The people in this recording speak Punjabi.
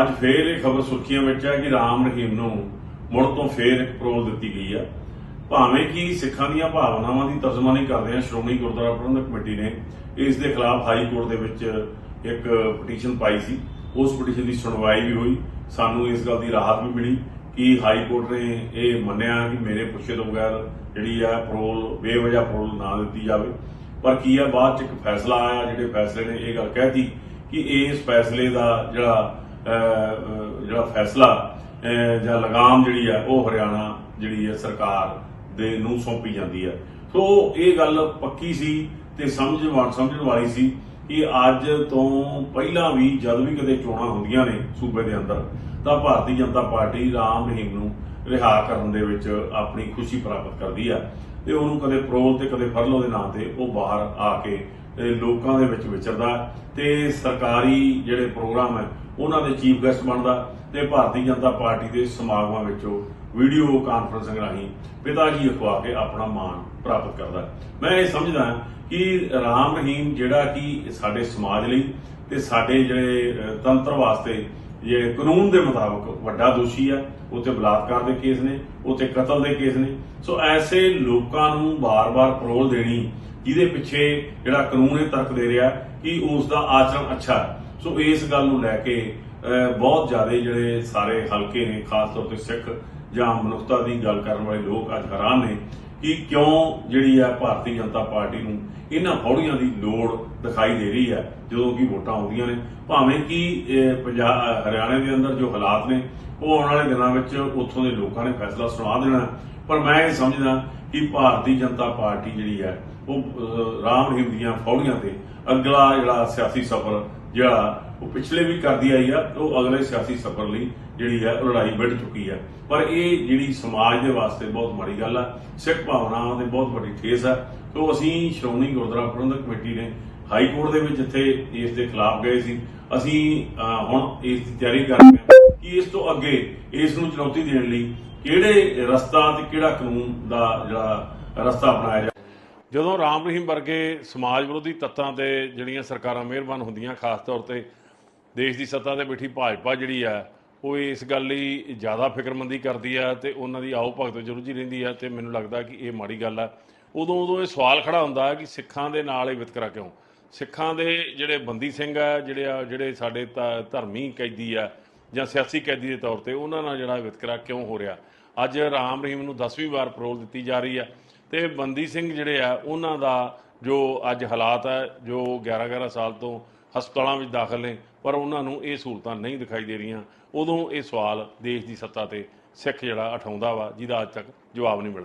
ਅੱਜ ਫੇਰ ਇਹ ਖਬਰ ਸੁਰਖੀਆਂ ਵਿੱਚ ਹੈ ਕਿ ਰਾਮ ਰਹੀਮ ਨੂੰ ਮੁੜ ਤੋਂ ਫੇਰ ਇੱਕ ਪ੍ਰੋਲ ਦਿੱਤੀ ਗਈ ਹੈ ਭਾਵੇਂ ਕਿ ਸਿੱਖਾਂ ਦੀਆਂ ਭਾਵਨਾਵਾਂ ਦੀ ਤਰਜਮਾਨੀ ਕਰਦੇ ਆ ਸ਼੍ਰੋਮਣੀ ਗੁਰਦੁਆਰਾ ਪ੍ਰਬੰਧਕ ਕਮੇਟੀ ਨੇ ਇਸ ਦੇ ਖਿਲਾਫ ਹਾਈ ਕੋਰਟ ਦੇ ਵਿੱਚ ਇੱਕ ਪਟੀਸ਼ਨ ਪਾਈ ਸੀ। ਉਸ ਪਟੀਸ਼ਨ ਦੀ ਸੁਣਵਾਈ ਵੀ ਹੋਈ। ਸਾਨੂੰ ਇਸ ਗੱਲ ਦੀ ਰਾਹਤ ਵੀ ਮਿਲੀ ਕਿ ਹਾਈ ਕੋਰਟ ਨੇ ਇਹ ਮੰਨਿਆ ਕਿ ਮੇਰੇ ਪੁੱਛੇ ਤੋਂ ਬਗੈਰ ਜਿਹੜੀ ਆ ਪ੍ਰੋਲ, ਬੇਵਜ੍ਹਾ ਪ੍ਰੋਲ ਨਾ ਦਿੱਤੀ ਜਾਵੇ। ਪਰ ਕੀ ਹੈ ਬਾਅਦ ਚ ਇੱਕ ਫੈਸਲਾ ਆਇਆ, ਜਿਹੜੇ ਫੈਸਲੇ ਨੇ ਇਹ ਗੱਲ ਕਹਿਤੀ ਕਿ ਇਸ ਫੈਸਲੇ ਦਾ ਜਿਹੜਾ ਜਿਹੜਾ ਫੈਸਲਾ ਜਾਂ ਲਗਾਮ ਜਿਹੜੀ ਹੈ ਉਹ ਹਰਿਆਣਾ ਜਿਹੜੀ ਹੈ ਸਰਕਾਰ ਦੇ ਨੂੰ ਸੌਂਪੀ ਜਾਂਦੀ ਹੈ ਸੋ ਇਹ ਗੱਲ ਪੱਕੀ ਸੀ ਤੇ ਸਮਝ ਸਮਝਣ ਵਾਲੀ ਸੀ ਕਿ ਅੱਜ ਤੋਂ ਪਹਿਲਾਂ ਵੀ ਜਦ ਵੀ ਕਦੇ ਚੋਣਾਂ ਹੁੰਦੀਆਂ ਨੇ ਸੂਬੇ ਦੇ ਅੰਦਰ, ਤਾਂ ਭਾਰਤੀ ਜਨਤਾ ਪਾਰਟੀ ਰਾਮ ਰਹੀਮ ਨੂੰ ਰਿਹਾ ਕਰਨ ਦੇ ਵਿੱਚ ਆਪਣੀ ਖੁਸ਼ੀ ਪ੍ਰਾਪਤ ਕਰਦੀ ਆ। ਤੇ ਉਹਨੂੰ ਕਦੇ ਪ੍ਰੋਲ ਤੇ ਕਦੇ ਫਰਲੋ ਦੇ ਨਾਂ ਤੇ ਉਹ ਬਾਹਰ ਆ ਕੇ ਲੋਕਾਂ ਦੇ ਵਿੱਚ ਵਿਚਰਦਾ ਤੇ ਸਰਕਾਰੀ ਜਿਹੜੇ ਪ੍ਰੋਗਰਾਮ ਹੈ, ਉਹਨਾਂ ਦੇ ਚੀਫ ਗੈਸਟ ਬਣਦਾ ਤੇ ਭਾਰਤੀ ਜਨਤਾ ਪਾਰਟੀ ਦੇ ਸਮਾਗਮਾਂ ਵਿੱਚੋਂ ਵੀਡੀਓ ਕਾਨਫਰੰਸਿੰਗ ਰਾਹੀਂ ਪਿਤਾ ਜੀ ਅਖਵਾ ਕੇ ਆਪਣਾ ਮਾਣ ਪ੍ਰਾਪਤ ਕਰਦਾ ਮੈਂ ਇਹ ਸਮਝਦਾ ਕਿ ਰਾਮ ਰਹੀਮ ਜਿਹੜਾ ਕਿ ਸਾਡੇ ਸਮਾਜ ਲਈ ਤੇ ਸਾਡੇ ਜਿਹੜੇ ਤੰਤਰ ਵਾਸਤੇ ਇਹ ਕਾਨੂੰਨ ਦੇ ਮੁਤਾਬਕ ਵੱਡਾ ਦੋਸ਼ੀ ਆ ਉੱਤੇ ਬਲਾਤਕਾਰ ਦੇ ਕੇਸ ਨੇ ਉੱਤੇ ਕਤਲ ਦੇ ਕੇਸ ਨੇ। ਸੋ ਐਸੇ ਲੋਕਾਂ ਨੂੰ ਬਾਰ-ਬਾਰ ਪਰੋਲ ਦੇਣੀ ਜਿਹਦੇ ਪਿੱਛੇ ਜਿਹੜਾ ਕਾਨੂੰਨ ਇਹ ਤਰਕ ਦੇ ਰਿਹਾ ਕਿ ਉਸ ਦਾ ਆਚਰਣ ਅੱਛਾ ਸੋ ਇਸ ਗੱਲ ਨੂੰ ਲੈ ਕੇ ਬਹੁਤ ਜ਼ਿਆਦਾ ਜਿਹੜੇ ਸਾਰੇ ਹਲਕੇ ਨੇ, ਖਾਸ ਤੌਰ ਤੇ ਸਿੱਖ ਜਾਂ ਮਨੁੱਖਤਾ ਦੀ ਗੱਲ ਕਰਨ ਵਾਲੇ ਲੋਕ ਅੱਜ ਹੈਰਾਨ ਨੇ ਕਿ ਕਿਉਂ ਜਿਹੜੀ ਆ ਭਾਰਤੀ ਜਨਤਾ ਪਾਰਟੀ ਨੂੰ ਇਹਨਾਂ ਫੌੜੀਆਂ ਦੀ ਲੋੜ ਦਿਖਾਈ ਦੇ ਰਹੀ ਹੈ ਜਦੋਂ ਕਿ ਵੋਟਾਂ ਆਉਂਦੀਆਂ ਨੇ। ਭਾਵੇਂ ਕਿ ਇਹ ਪੰਜਾਬ ਅਹ ਹਰਿਆਣੇ ਦੇ ਅੰਦਰ ਜੋ ਹਾਲਾਤ ਨੇ, ਉਹ ਆਉਣ ਵਾਲੇ ਦਿਨਾਂ ਵਿੱਚ ਉੱਥੋਂ ਦੇ ਲੋਕਾਂ ਨੇ ਫੈਸਲਾ ਸੁਣਾ ਦੇਣਾ। ਪਰ ਮੈਂ ਇਹ ਸਮਝਦਾ ਕਿ ਭਾਰਤੀ ਜਨਤਾ ਪਾਰਟੀ ਜਿਹੜੀ ਹੈ ਉਹ ਰਾਮ ਰਹੀਮ ਦੀਆਂ ਫੌੜੀਆਂ ਤੇ ਅਗਲਾ ਜਿਹੜਾ ਸਿਆਸੀ ਸਫ਼ਰ ਜਿਹੜਾ ਉਹ ਪਿਛਲੇ ਵੀ ਕਰਦੀ ਆਈ ਆ, ਉਹ ਅਗਲੇ ਸਿਆਸੀ ਸਫ਼ਰ ਲਈ ਜਿਹੜੀ ਹੈ ਉਹ ਲੜਾਈ ਵਿੱਢ ਚੁੱਕੀ ਹੈ ਪਰ ਇਹ ਜਿਹੜੀ ਸਮਾਜ ਦੇ ਵਾਸਤੇ ਬਹੁਤ ਮਾੜੀ ਗੱਲ ਆ, ਸਿੱਖ ਭਾਵਨਾਵਾਂ ਤੇ ਬਹੁਤ ਵੱਡੀ ਠੇਸ ਆ। ਤੋਂ ਅਸੀਂ ਸ਼੍ਰੋਮਣੀ ਗੁਰਦੁਆਰਾ ਪ੍ਰਬੰਧਕ ਕਮੇਟੀ ਨੇ ਹਾਈ ਕੋਰਟ ਦੇ ਵਿੱਚ ਜਿੱਥੇ ਇਸ ਦੇ ਖਿਲਾਫ ਗਏ ਸੀ, ਅਸੀਂ ਹੁਣ ਇਸ ਦੀ ਤਿਆਰੀ ਕਰ ਰਹੇ ਹਾਂ ਕਿ ਇਸ ਤੋਂ ਅੱਗੇ ਇਸ ਨੂੰ ਚੁਣੌਤੀ ਦੇਣ ਲਈ ਕਿਹੜੇ ਰਸਤਾ ਤੇ ਕਿਹੜਾ ਕਾਨੂੰਨ ਦਾ ਜਿਹੜਾ ਰਸਤਾ ਅਪਣਾਇਆ ਜਾਵੇ ਜਦੋਂ ਰਾਮ ਰਹੀਮ ਵਰਗੇ ਸਮਾਜ ਵਿਰੋਧੀ ਤੱਤਾਂ ਤੇ ਜਿਹੜੀਆਂ ਸਰਕਾਰਾਂ ਮਿਹਰਬਾਨ ਹੁੰਦੀਆਂ, ਖਾਸ ਤੌਰ ਤੇ ਦੇਸ਼ ਦੀ ਸੱਤਾ ਤੇ ਬੈਠੀ ਭਾਜਪਾ ਜਿਹੜੀ ਆ, ਉਹ ਇਸ ਗੱਲ ਲਈ ਜ਼ਿਆਦਾ ਫਿਕਰਮੰਦੀ ਕਰਦੀ ਆ ਤੇ ਉਹਨਾਂ ਦੀ ਆਓ ਭਗਤ ਜਰੂਰੀ ਰਹਿੰਦੀ ਆ ਤੇ ਮੈਨੂੰ ਲੱਗਦਾ ਕਿ ਇਹ ਮਾੜੀ ਗੱਲ ਆ। ਉਦੋਂ ਉਦੋਂ ਇਹ ਸਵਾਲ ਖੜਾ ਹੁੰਦਾ ਕਿ ਸਿੱਖਾਂ ਦੇ ਨਾਲ ਇਹ ਵਿਤਕਰਾ ਕਿਉਂ? ਸਿੱਖਾਂ ਦੇ ਜਿਹੜੇ ਬੰਦੀ ਸਿੰਘ ਆ, ਜਿਹੜੇ ਆ, ਜਿਹੜੇ ਸਾਡੇ ਧ- ਧਰਮੀ ਕੈਦੀ ਆ ਜਾਂ ਸਿਆਸੀ ਕੈਦੀ ਦੇ ਤੌਰ ਤੇ ਉਹਨਾਂ ਨਾਲ ਜਿਹੜਾ ਵਿਤਕਰਾ ਕਿਉਂ ਹੋ ਰਿਹਾ? ਅੱਜ ਰਾਮ ਰਹੀਮ ਨੂੰ 10ਵੀਂ ਵਾਰ ਪਰੋਲ ਦਿੱਤੀ ਜਾ ਰਹੀ ਆ। ਤੇ ਬੰਦੀ ਸਿੰਘ ਜਿਹੜੇ ਆ, ਉਹਨਾਂ ਦਾ ਜੋ ਅੱਜ ਹਾਲਾਤ ਹੈ ਜੋ 11 11 ਸਾਲ ਤੋਂ ਹਸਪਤਾਲਾਂ ਵਿੱਚ ਦਾਖਲ ਨੇ, ਪਰ ਉਹਨਾਂ ਨੂੰ ਇਹ ਸਹੂਲਤਾਂ ਨਹੀਂ ਦਿਖਾਈ ਦੇ ਰਹੀਆਂ। ਉਦੋਂ ਇਹ ਸਵਾਲ ਦੇਸ਼ ਦੀ ਸੱਤਾ ਤੇ ਸਿੱਖ ਜਿਹੜਾ, ਉਠਾਉਂਦਾ ਵਾ, ਜਿਹਦਾ ਅੱਜ ਤੱਕ ਜਵਾਬ ਨਹੀਂ ਮਿਲਦਾ।